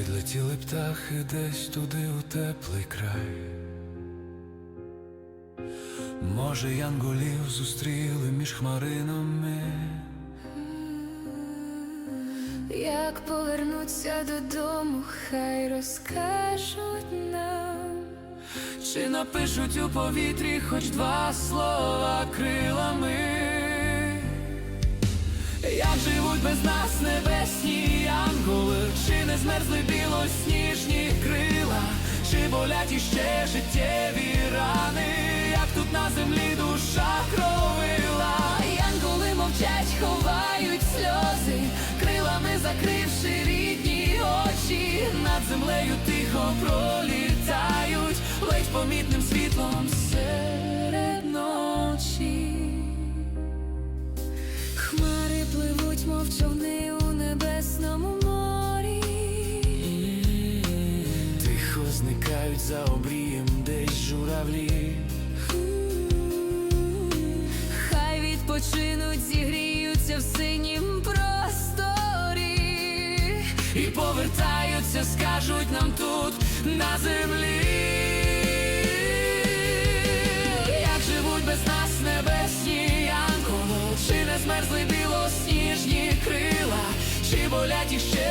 Відлетіли птахи десь туди у теплий край. Може, янголів зустріли між хмаринами. Як повернуться додому, хай розкажуть нам. Чи напишуть у повітрі хоч два слова крилами? Як живуть без нас змерзли білосніжні крила, чи болять іще життєві рани, як тут на землі душа кровила, Янголи мовчать, ховають сльози, крилами закривши рідні очі, над землею тихо пролітають, ледь помітним світлом серед ночі. хмари пливуть, мов човни зникають за обрієм десь журавлі. Хай відпочинуть, зігріються в синім просторі. І повертаються, скажуть нам тут на землі. Як живуть без нас небесні янголи, чи не змерзли білосніжні крила, чи болять іще